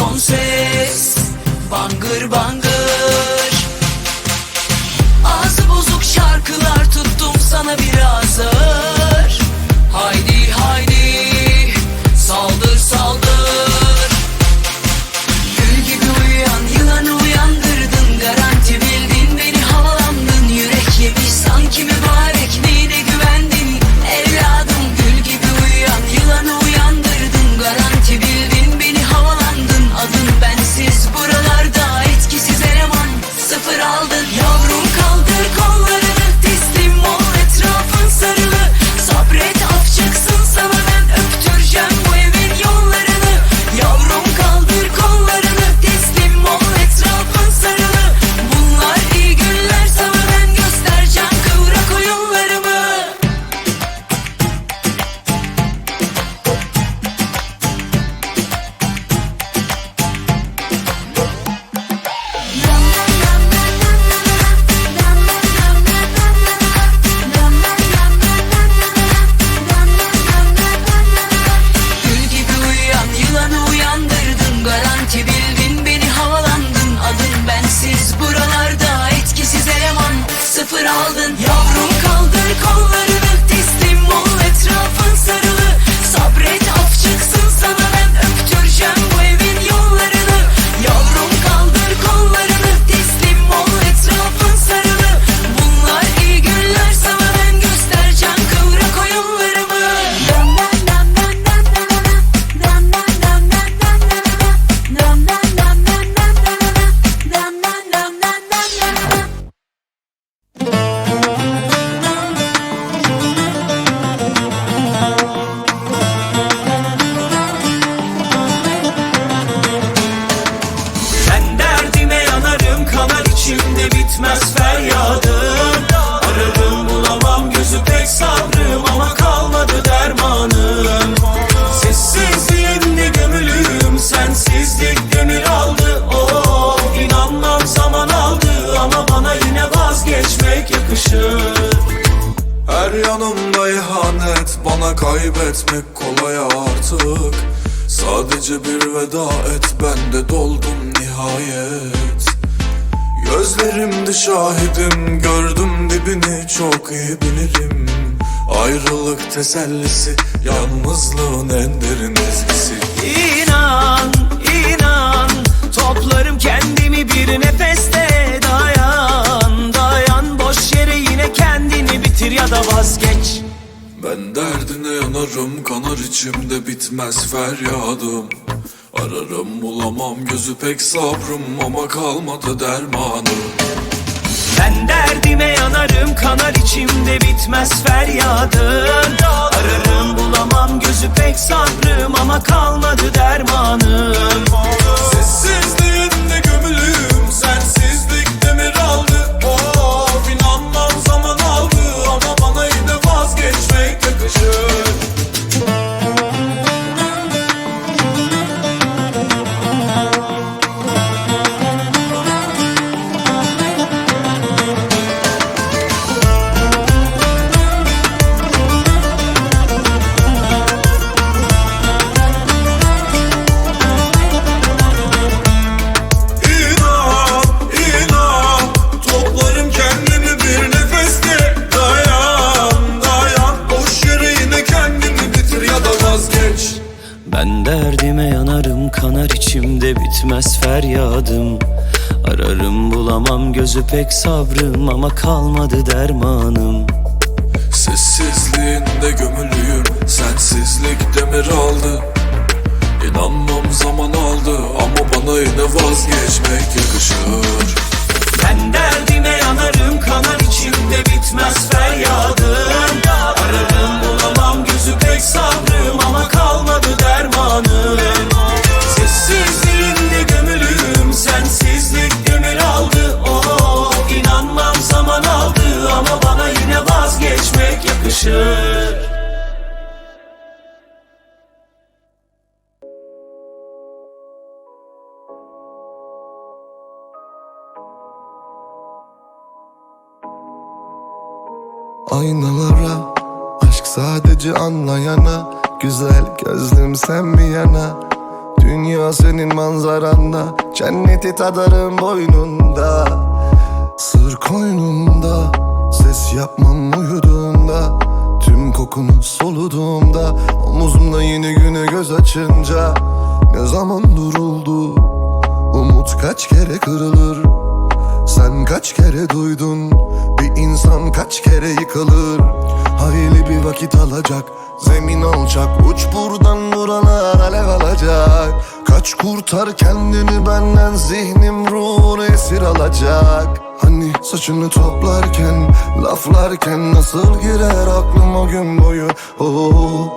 son ses. Bangır bangır. sabrım ama kalmadı dermanım. Sessizliğinde gömülüyüm sensizlik gönül aldı. Oh inanmam zaman aldı ama bana yine vazgeçmek yakışır. Her yanımda ihanet bana kaybetmek kolay artık. Sadece bir veda et ben de doldum nihayet. Gözlerimde şahidim gördüm dibini çok iyi bilirim. Ayrılık tesellisi Yalnızlığın en derin ezgisi. İnan, inan Toplarım kendimi bir nefeste. Dayan, dayan Boş yere yine kendini bitir ya da vazgeç. Ben derdine yanarım Kanar içimde bitmez feryadım. Ararım bulamam gözü pek sabrım ama kalmadı dermanım içimde bitmez feryadın. Ararım bulamam gözü pek sabrım ama kalmadı dermanım bitmez feryadım. Ararım bulamam gözü pek sabrım ama kalmadı dermanım. Sessizliğinde gömülüyüm Sensizlik demir aldı. İnanmam zaman aldı Ama bana yine vazgeçmek yakışır. Ben derdime yanarım kanar içimde bitmez feryadım. Ararım bulamam gözü pek sabrım ama kalmadı Güzel gözlüm sen bir yana? Dünya senin manzaranda Cenneti tadarım boynunda. Sır koynumda Ses yapmam uyuduğunda. Tüm kokunu soluduğumda Omuzumda yeni güne göz açınca. Ne zaman duruldu? Umut kaç kere kırılır? Sen kaç kere duydun? Bir insan kaç kere yıkılır Hayli bir vakit alacak Zemin alacak Uç buradan buralar alev alacak. Kaç kurtar kendini benden Zihnim ruhunu esir alacak. Hani saçını toplarken Laflarken nasıl girer aklım o gün boyu? Oh,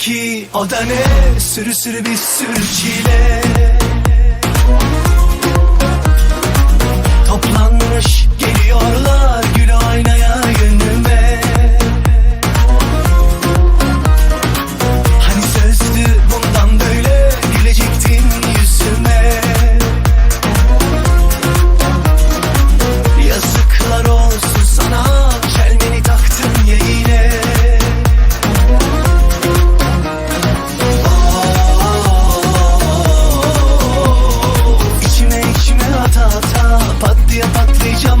ki o da ne? Sürü sürü bir sürü çile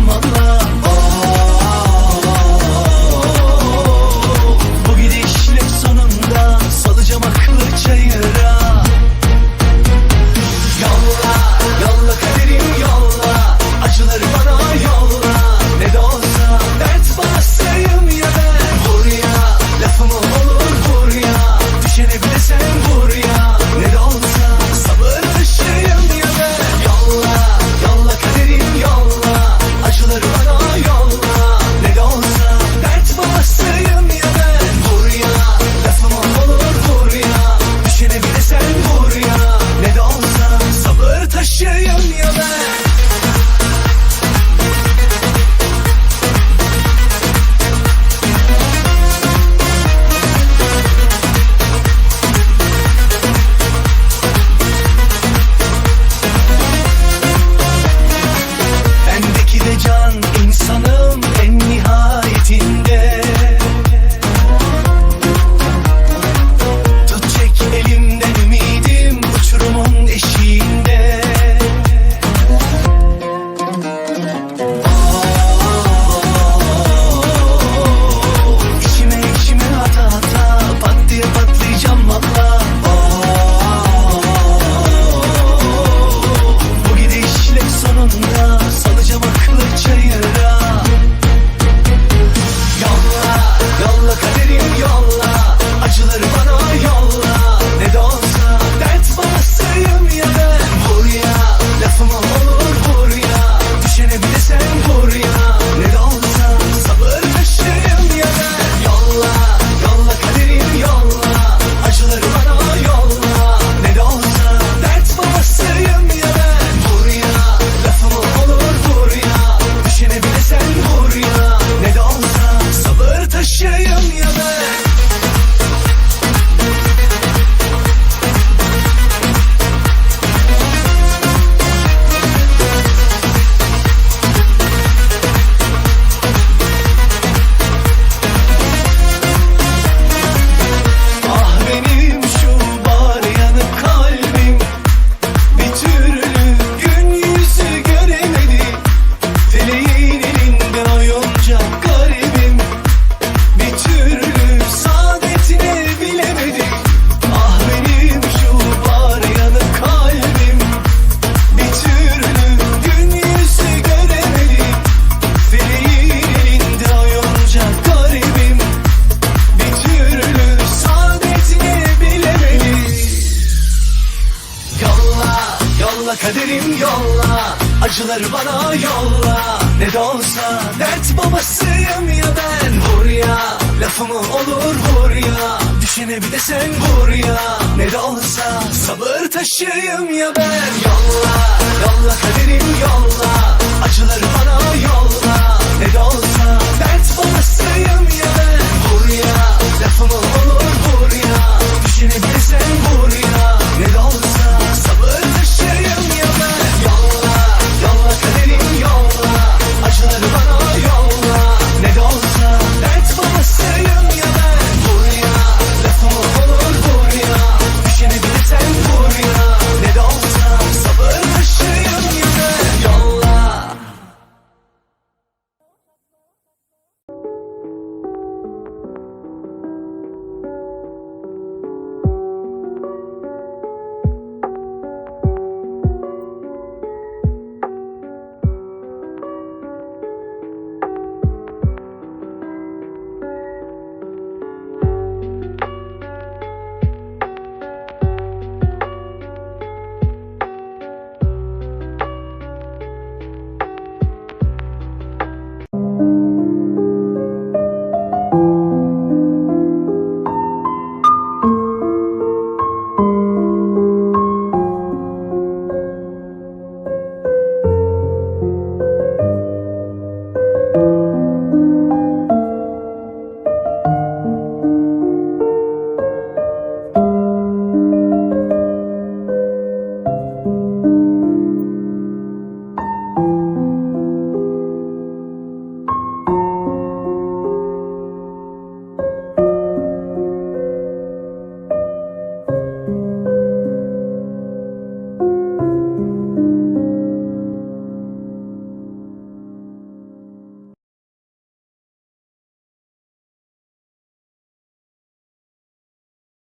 valla Kaderim yolla Acıları bana yolla. Ne de olsa dert babasıyım ya ben. Vur ya lafımı olur vur ya. Düşene bir de sen vur ya. Ne de olsa sabır taşıyım ya ben. Yolla yolla kaderim yolla. Acıları bana yolla.